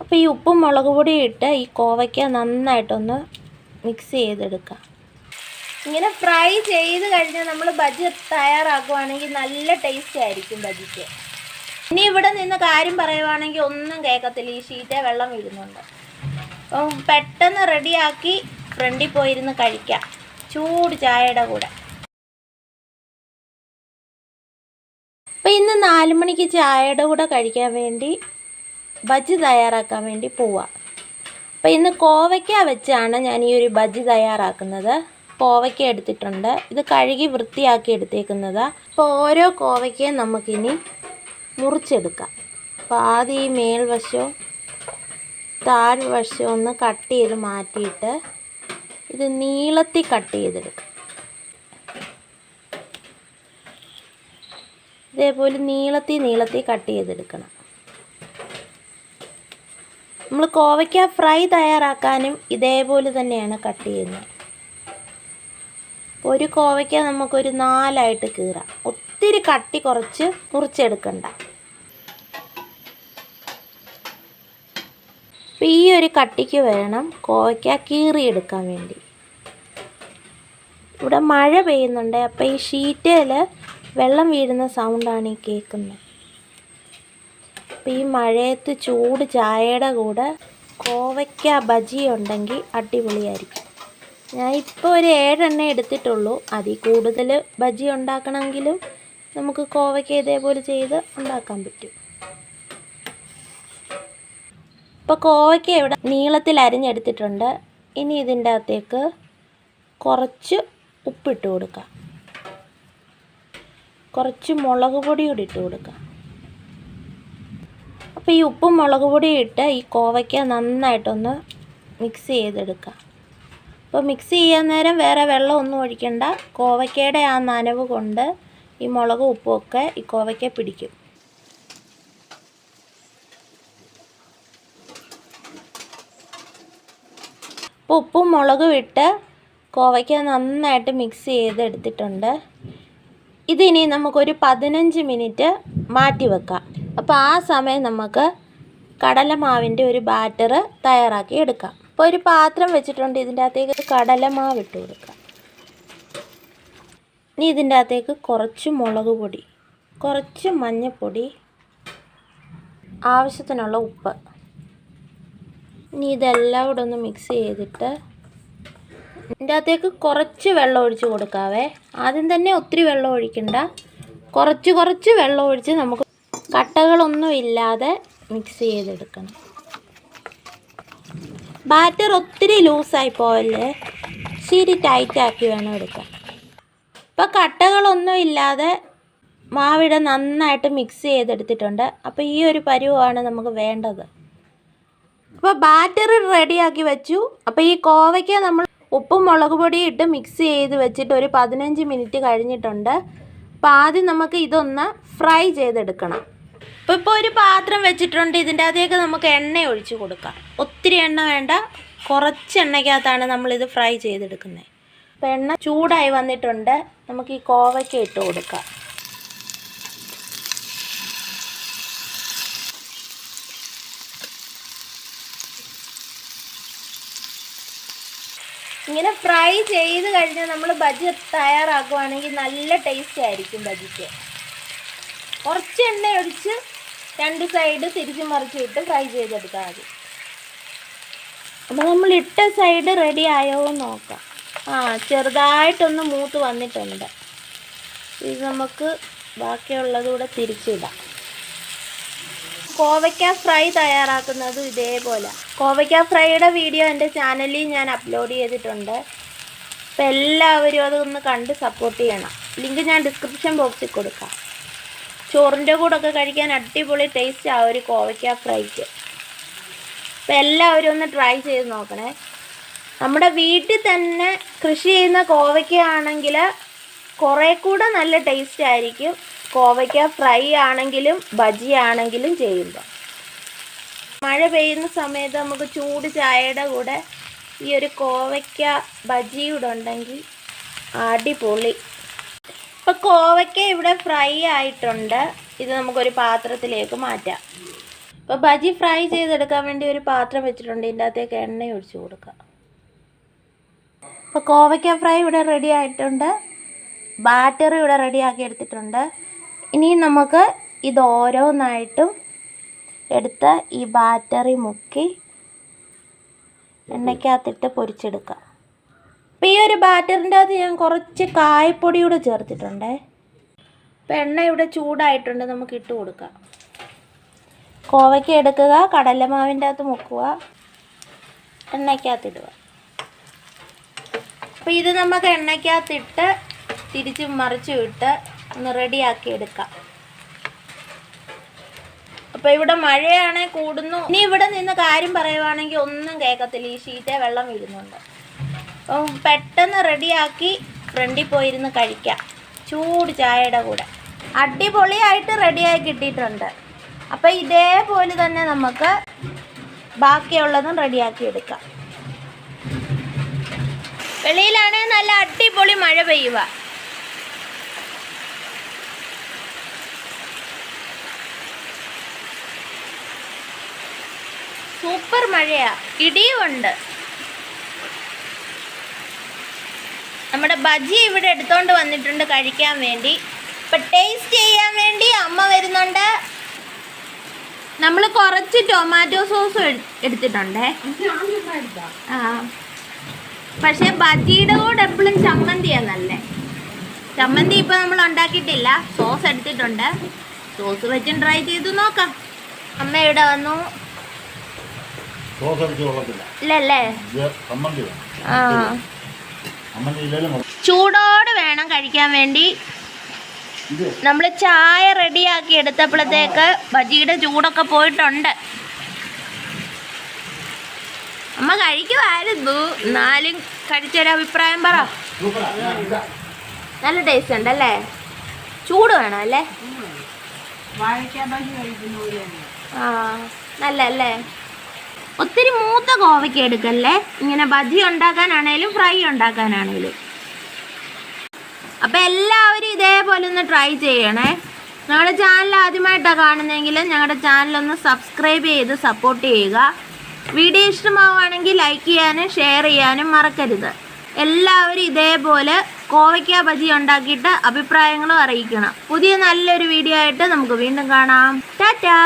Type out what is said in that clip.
അപ്പോൾ ഈ ഉപ്പും മുളക് പൊടിയും ഇട്ട് ഈ കോവയ്ക്ക നന്നായിട്ടൊന്ന് മിക്സ് ചെയ്തെടുക്കാം. ഇങ്ങനെ ഫ്രൈ ചെയ്ത് കഴിഞ്ഞാൽ നമ്മൾ ബജി തയ്യാറാക്കുവാണെങ്കിൽ നല്ല ടേസ്റ്റ് ആയിരിക്കും ബജിക്ക്. ഇനി ഇവിടെ നിന്ന് കാര്യം പറയുവാണെങ്കിൽ ഒന്നും കേൾക്കത്തില്ല. ഈ ഷീറ്റേ വെള്ളം വീഴുന്നുണ്ട്. അപ്പം പെട്ടെന്ന് റെഡിയാക്കി ഫ്രണ്ടിൽ പോയിരുന്ന് കഴിക്കാം. ചൂട് ചായയുടെ കൂടെ. അപ്പം ഇന്ന് നാല് മണിക്ക് ചായയുടെ കൂടെ കഴിക്കാൻ വേണ്ടി ബജി തയ്യാറാക്കാൻ വേണ്ടി പോവാം. അപ്പം ഇന്ന് കോവയ്ക്ക വെച്ചാണ് ഞാൻ ഈ ഒരു ബജ്ജി തയ്യാറാക്കുന്നത്. കോവയ്ക്ക എടുത്തിട്ടുണ്ട്. ഇത് കഴുകി വൃത്തിയാക്കി എടുത്തേക്കുന്നതാണ് അപ്പോൾ ഓരോ കോവയ്ക്കയും നമുക്കിനി മുറിച്ചെടുക്കാം. അപ്പോൾ ആദ്യം ഈ മേൽവശവും താഴ്വശവും ഒന്ന് കട്ട് ചെയ്ത് മാറ്റിയിട്ട് ഇത് നീളത്തിൽ കട്ട് ചെയ്തെടുക്കാം. ഇതേപോലെ നീളത്തിൽ നീളത്തിൽ കട്ട് ചെയ്തെടുക്കണം. നമ്മൾ കോവയ്ക്ക ഫ്രൈ തയ്യാറാക്കാനും ഇതേപോലെ തന്നെയാണ് കട്ട് ചെയ്യുന്നത്. ഒരു കോവയ്ക്ക നമുക്കൊരു നാലായിട്ട് കീറാം. ഒത്തിരി കട്ടി കുറച്ച് മുറിച്ചെടുക്കണ്ട. അപ്പം ഈ ഒരു കട്ടിക്ക് വേണം കോവയ്ക്ക കീറിയെടുക്കാൻ വേണ്ടി. ഇവിടെ മഴ പെയ്യുന്നുണ്ട്. അപ്പോൾ ഈ ഷീറ്റേൽ വെള്ളം വീഴുന്ന സൗണ്ടാണ് ഈ കേൾക്കുന്നത്. ഈ മഴയത്ത് ചൂട് ചായയുടെ കൂടെ കോവയ്ക്ക ബജി ഉണ്ടെങ്കിൽ അടിപൊളിയായിരിക്കും. ഞാൻ ഇപ്പോൾ ഒരു ഏഴെണ്ണ എടുത്തിട്ടുള്ളൂ. അതിൽ കൂടുതൽ ബജി ഉണ്ടാക്കണമെങ്കിലും നമുക്ക് കോവയ്ക്ക ഇതേപോലെ ചെയ്ത് ഉണ്ടാക്കാൻ പറ്റും. ഇപ്പോൾ കോവയ്ക്ക ഇവിടെ നീളത്തിൽ അരിഞ്ഞെടുത്തിട്ടുണ്ട്. ഇനി ഇതിന്റെ അകത്തേക്ക് കുറച്ച് ഉപ്പിട്ട് കൊടുക്കാം. കുറച്ച് മുളക് പൊടി കൂടി ഇട്ട് കൊടുക്കാം. അപ്പോൾ ഈ ഉപ്പും മുളക് പൊടിയും ഇട്ട് ഈ കോവയ്ക്ക നന്നായിട്ടൊന്ന് മിക്സ് ചെയ്തെടുക്കാം അപ്പോൾ മിക്സ് ചെയ്യാൻ നേരം വേറെ വെള്ളം ഒന്നും ഒഴിക്കണ്ട. കോവയ്ക്കയുടെ ആ നനവ് കൊണ്ട് ഈ മുളകും ഉപ്പും ഒക്കെ ഈ കോവയ്ക്ക പിടിക്കും. അപ്പോൾ ഉപ്പും മുളകും ഇട്ട് കോവയ്ക്ക നന്നായിട്ട് മിക്സ് ചെയ്തെടുത്തിട്ടുണ്ട്. ഇതിനി നമുക്കൊരു പതിനഞ്ച് മിനിറ്റ് മാറ്റി വെക്കാം. അപ്പോൾ ആ സമയം നമുക്ക് കടലമാവിന്റെ ഒരു ബാറ്റർ തയ്യാറാക്കി എടുക്കാം. അപ്പോൾ ഒരു പാത്രം വെച്ചിട്ടുണ്ട് ഇതിന്റെ അകത്തേക്ക് കടലമാവ് ഇട്ട് കൊടുക്കാം. ഇനി ഇതിന്റെ അകത്തേക്ക് കുറച്ച് മുളക് പൊടി കുറച്ച് മഞ്ഞൾപ്പൊടി ആവശ്യത്തിനുള്ള ഉപ്പ്. ഇനി ഇതെല്ലാം കൂടെ ഒന്ന് മിക്സ് ചെയ്തിട്ട് ഇതിന്റെ അകത്തേക്ക് കുറച്ച് വെള്ളം ഒഴിച്ച് കൊടുക്കാവേ. ആദ്യം തന്നെ ഒത്തിരി വെള്ളം ഒഴിക്കണ്ട. കുറച്ച് കുറച്ച് വെള്ളം ഒഴിച്ച് നമുക്ക് കട്ടകളൊന്നും ഇല്ലാതെ മിക്സ് ചെയ്തെടുക്കണം. ബാറ്റർ ഒത്തിരി ലൂസായി പോവല്ലേ ഇച്ചിരി ടൈറ്റാക്കി വേണം എടുക്കാൻ. ഇപ്പോൾ കട്ടകളൊന്നും ഇല്ലാതെ മാവിടെ നന്നായിട്ട് മിക്സ് ചെയ്തെടുത്തിട്ടുണ്ട്. അപ്പോൾ ഈ ഒരു പരുവമാണ് നമുക്ക് വേണ്ടത്. അപ്പോൾ ബാറ്റർ റെഡിയാക്കി വെച്ചു. അപ്പോൾ ഈ കോവയ്ക്ക് നമ്മൾ ഉപ്പും മുളക് പൊടിയും ഇട്ട് മിക്സ് ചെയ്ത് വെച്ചിട്ട് ഒരു പതിനഞ്ച് മിനിറ്റ് കഴിഞ്ഞിട്ടുണ്ട്. അപ്പോൾ ആദ്യം നമുക്ക് ഇതൊന്ന് ഫ്രൈ ചെയ്തെടുക്കണം. അപ്പോൾ ഇപ്പോൾ ഒരു പാത്രം വെച്ചിട്ടുണ്ട് ഇതിന്റെ അകത്തേക്ക് നമുക്ക് എണ്ണ ഒഴിച്ച് കൊടുക്കാം. ഒത്തിരി എണ്ണ വേണ്ട കുറച്ച് എണ്ണയ്ക്കകത്താണ് നമ്മളിത് ഫ്രൈ ചെയ്തെടുക്കുന്നത്. അപ്പോൾ എണ്ണ ചൂടായി വന്നിട്ടുണ്ട് നമുക്ക് ഈ കോവയ്ക്ക ഇട്ട് കൊടുക്കാം. ഇങ്ങനെ ഫ്രൈ ചെയ്ത് കഴിഞ്ഞാൽ നമ്മൾ ബജി തയ്യാറാക്കുവാണെങ്കിൽ നല്ല ടേസ്റ്റ് ആയിരിക്കും ബജിക്ക് കുറച്ച് എണ്ണ ഒഴിച്ച് രണ്ട് സൈഡ് തിരിച്ച് മറിച്ചിട്ട് ഫ്രൈ ചെയ്തെടുത്താൽ മതി. അപ്പോൾ നമ്മൾ ഇട്ട സൈഡ് റെഡി ആയോ എന്ന് നോക്കാം. ആ ചെറുതായിട്ടൊന്ന് മൂത്ത് വന്നിട്ടുണ്ട്. ഇത് നമുക്ക് ബാക്കിയുള്ളത് കൂടെ തിരിച്ചിടാം. കോവയ്ക്ക ഫ്രൈ തയ്യാറാക്കുന്നത് ഇതേപോലെ. കോവയ്ക്ക ഫ്രൈയുടെ വീഡിയോ എന്റെ ചാനലിൽ ഞാൻ അപ്ലോഡ് ചെയ്തിട്ടുണ്ട്. അപ്പോൾ എല്ലാവരും അതൊന്ന് കണ്ട് സപ്പോർട്ട് ചെയ്യണം. ലിങ്ക് ഞാൻ ഡിസ്ക്രിപ്ഷൻ ബോക്സിൽ കൊടുക്കാം. ചോറിന്റെ കൂടെയൊക്കെ കഴിക്കാൻ അടിപൊളി ടേസ്റ്റ് ആ ഒരു കോവയ്ക്ക ഫ്രൈക്ക്. അപ്പം എല്ലാവരും ഒന്ന് ട്രൈ ചെയ്ത് നോക്കണേ. നമ്മുടെ വീട്ടിൽ തന്നെ കൃഷി ചെയ്യുന്ന കോവയ്ക്ക ആണെങ്കിൽ കുറേ കൂടെ നല്ല ടേസ്റ്റ് ആയിരിക്കും. കോവയ്ക്ക ഫ്രൈ ആണെങ്കിലും ബജി ആണെങ്കിലും ചെയ്യുമ്പോൾ മഴ പെയ്യുന്ന സമയത്ത് നമുക്ക് ചൂട് ചായയുടെ കൂടെ ഈ ഒരു കോവയ്ക്ക ബജി കൂടെ ഉണ്ടെങ്കിൽ അടിപൊളി. ഇപ്പോൾ കോവയ്ക്ക ഇവിടെ ഫ്രൈ ആയിട്ടുണ്ട്. ഇത് നമുക്കൊരു പാത്രത്തിലേക്ക് മാറ്റാം. അപ്പോൾ ബജി ഫ്രൈ ചെയ്തെടുക്കാൻ വേണ്ടി ഒരു പാത്രം വെച്ചിട്ടുണ്ട്. ഇതിന്റെ അകത്തേക്ക് എണ്ണ ഒഴിച്ച് കൊടുക്കാം. അപ്പോൾ കോവയ്ക്ക ഫ്രൈ ഇവിടെ റെഡി ആയിട്ടുണ്ട്. ബാറ്ററി ഇവിടെ റെഡിയാക്കി എടുത്തിട്ടുണ്ട്. ഇനി നമുക്ക് ഇത് ഓരോന്നായിട്ടും എടുത്ത് ഈ ബാറ്ററി മുക്കി എണ്ണയ്ക്കകത്തിട്ട് പൊരിച്ചെടുക്കാം. അപ്പോൾ ഈ ഒരു ബാറ്ററിന്റെ അകത്ത് ഞാൻ കുറച്ച് കായപ്പൊടി കൂടെ ചേർത്തിട്ടുണ്ടേ. അപ്പോൾ എണ്ണ ഇവിടെ ചൂടായിട്ടുണ്ട് നമുക്ക് ഇട്ട് കൊടുക്കാം. കോവയ്ക്ക എടുക്കുക കടലമാവിന്റെ അകത്ത് മുക്കുക എണ്ണയ്ക്കകത്തിടുക അപ്പോൾ ഇത് നമുക്ക് എണ്ണയ്ക്കകത്തിട്ട് തിരിച്ച് മറിച്ച് വിട്ട് ഒന്ന് റെഡിയാക്കി എടുക്കാം. അപ്പോൾ ഇവിടെ മഴയാണെങ്കിൽ കൂടുന്നു. ഇനി ഇവിടെ നിന്ന് കാര്യം പറയുവാണെങ്കിൽ ഒന്നും കേൾക്കത്തില്ല. ഈ ഷീറ്റേ വെള്ളം വീഴുന്നുണ്ട്. അപ്പം പെട്ടെന്ന് റെഡിയാക്കി ഫ്രണ്ടിൽ പോയിരുന്ന് കഴിക്കാം. ചൂട് ചായയുടെ കൂടെ. അടിപൊളിയായിട്ട് റെഡിയായി കിട്ടിയിട്ടുണ്ട്. അപ്പം ഇതേപോലെ തന്നെ നമുക്ക് ബാക്കിയുള്ളതും റെഡിയാക്കി എടുക്കാം. വെളിയിലാണെങ്കിൽ നല്ല അടിപൊളി മഴ പെയ്യുക. സൂപ്പർ മഴയാ. ഇടിയുമുണ്ട് നമ്മുടെ ബജി ഇവിടെ എടുത്തോണ്ട് വന്നിട്ടുണ്ട് കഴിക്കാൻ വേണ്ടി. ഇപ്പം ടേസ്റ്റ് ചെയ്യാൻ വേണ്ടി അമ്മ വരുന്നുണ്ട്. നമ്മൾ കുറച്ച് ടൊമാറ്റോ സോസും എടുത്തിട്ടുണ്ടേ. ആ. പക്ഷെ ബജിയുടെ കൂടെ എപ്പോഴും ചമ്മന്തിയാണ് നല്ലേ ചമ്മന്തി ഇപ്പം നമ്മൾ ഉണ്ടാക്കിയിട്ടില്ല. സോസ് എടുത്തിട്ടുണ്ട്. സോസ് വെച്ചും ട്രൈ ചെയ്ത് നോക്കാം. അമ്മ ഇവിടെ വന്നു. സോസ് അടിച്ച് കൊള്ളത്തില്ല. ഇല്ലല്ലേ? ആ. ചൂടോട് വേണം കഴിക്കാൻ വേണ്ടി. നമ്മൾ ചായ റെഡിയാക്കി എടുത്തപ്പോഴത്തേക്ക് ബജിയുടെ ചൂടൊക്കെ പോയിട്ടുണ്ട്. അമ്മ കഴിക്കുമായിരുന്നു എന്നാലും കഴിച്ചൊരു അഭിപ്രായം പറ. നല്ല ടേസ്റ്റ് ഉണ്ടല്ലേ? ചൂട് വേണം അല്ലേ? ആ നല്ല അല്ലേ ഒത്തിരി മൂത്ത കോവയ്ക്ക് എടുക്കല്ലേ? ഇങ്ങനെ ബജി ഉണ്ടാക്കാനാണേലും ഫ്രൈ ഉണ്ടാക്കാനാണേലും. അപ്പം എല്ലാവരും ഇതേപോലെ ഒന്ന് ട്രൈ ചെയ്യണേ. ഞങ്ങളുടെ ചാനൽ ആദ്യമായിട്ടാണ് കാണുന്നതെങ്കിൽ ഞങ്ങളുടെ ചാനലൊന്ന് സബ്സ്ക്രൈബ് ചെയ്ത് സപ്പോർട്ട് ചെയ്യുക. വീഡിയോ ഇഷ്ടമാവുകയാണെങ്കിൽ ലൈക്ക് ചെയ്യാനും ഷെയർ ചെയ്യാനും മറക്കരുത്. എല്ലാവരും ഇതേപോലെ കോവയ്ക്ക ബജി ഉണ്ടാക്കിയിട്ട് അഭിപ്രായങ്ങളും അറിയിക്കണം. പുതിയ നല്ലൊരു വീഡിയോ ആയിട്ട് നമുക്ക് വീണ്ടും കാണാം. ടാറ്റാ!